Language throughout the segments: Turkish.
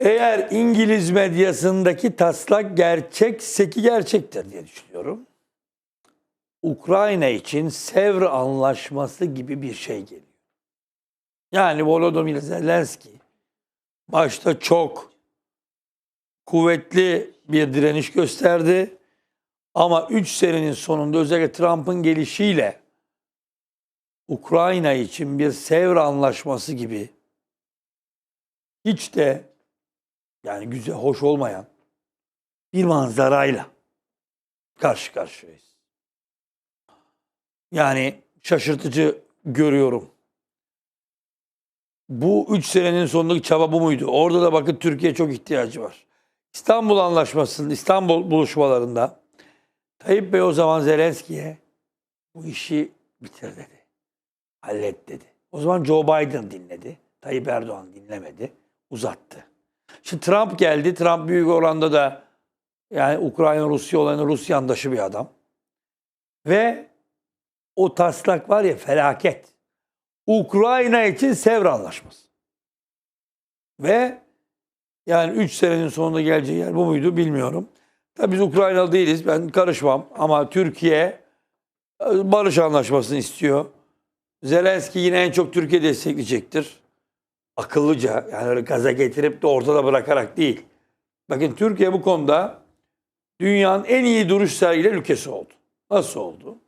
Eğer İngiliz medyasındaki taslak gerçekse ki gerçektir diye düşünüyorum. Ukrayna için Sevr Anlaşması gibi bir şey geliyor. Yani Volodymyr Zelenski başta çok kuvvetli bir direniş gösterdi. Ama 3 senenin sonunda özellikle Trump'ın gelişiyle Ukrayna için bir Sevr Anlaşması gibi hiç de yani güzel, hoş olmayan bir manzarayla karşı karşıyayız. Yani şaşırtıcı görüyorum. Bu üç senenin sonundaki çaba bu muydu? Orada da bakın Türkiye çok ihtiyacı var. İstanbul Anlaşması'nın İstanbul buluşmalarında Tayyip Bey o zaman Zelenski'ye bu işi bitir dedi. Hallet dedi. O zaman Joe Biden dinledi. Tayyip Erdoğan dinlemedi. Uzattı. Şimdi Trump geldi. Trump büyük oranda da yani Ukrayna-Rusya olayının Rus yandaşı bir adam. Ve o taslak var ya felaket. Ukrayna için Sevr Anlaşması. Ve yani 3 senenin sonunda geleceği yer bu muydu bilmiyorum. Tabii biz Ukraynalı değiliz. Ben karışmam. Ama Türkiye e, barış anlaşmasını istiyor. Zelenski yine en çok Türkiye destekleyecektir. Akıllıca yani öyle gaza getirip de ortada bırakarak değil. Bakın Türkiye bu konuda dünyanın en iyi duruş sergilen ülkesi oldu. Nasıl oldu?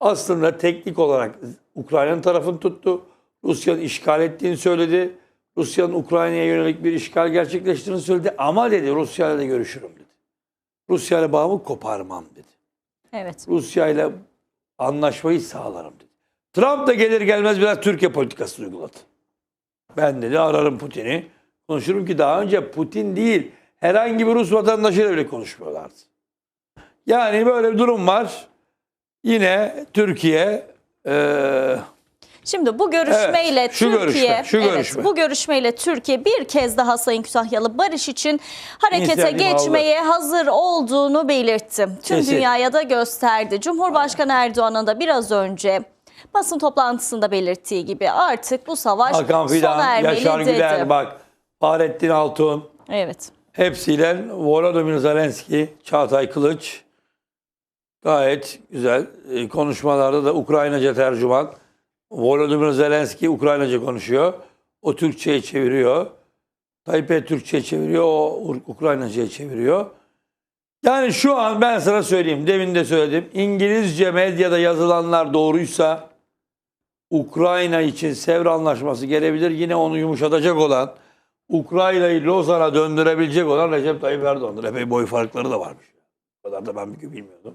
Aslında teknik olarak Ukrayna'nın tarafını tuttu. Rusya'nın işgal ettiğini söyledi. Rusya'nın Ukrayna'ya yönelik bir işgal gerçekleştirdiğini söyledi. Ama dedi Rusya'yla da görüşürüm dedi. Rusya'yla bağımı koparmam dedi. Evet. Rusya ile anlaşmayı sağlarım dedi. Trump da gelir gelmez biraz Türkiye politikası uyguladı. Ben dedi ararım Putin'i. Konuşurum ki daha önce Putin değil herhangi bir Rus vatandaşıyla bile konuşmuyorlardı. Yani böyle bir durum var. Yine Türkiye eee Şimdi bu görüşmeyle Evet, şu Türkiye, görüşme, şu evet, görüşme. bu görüşmeyle Türkiye bir kez daha Sayın Kütahyalı barış için harekete İnisiyatif geçmeye hazır olduğunu belirtti. Tüm Kesin. dünyaya da gösterdi. Cumhurbaşkanı Erdoğan'ın da biraz önce basın toplantısında belirttiği gibi artık bu savaş Hakan sona Fidan, ermeli Yaşar dedi. Güler bak Fahrettin Altun Evet. hepsiyle Volodymyr Zelenski, Çağatay Kılıç gayet güzel e, konuşmalarda da Ukraynaca tercüman. Volodymyr Zelenski Ukraynaca konuşuyor. O Türkçe'ye çeviriyor. Tayyip Bey Türkçe'ye çeviriyor. O Ukraynaca'ya çeviriyor. Yani şu an ben sana söyleyeyim. Demin de söyledim. İngilizce medyada yazılanlar doğruysa Ukrayna için Sevr Anlaşması gelebilir. Yine onu yumuşatacak olan Ukrayna'yı Lozan'a döndürebilecek olan Recep Tayyip Erdoğan'dır. Epey boy farkları da varmış. O kadar da ben bilmiyordum.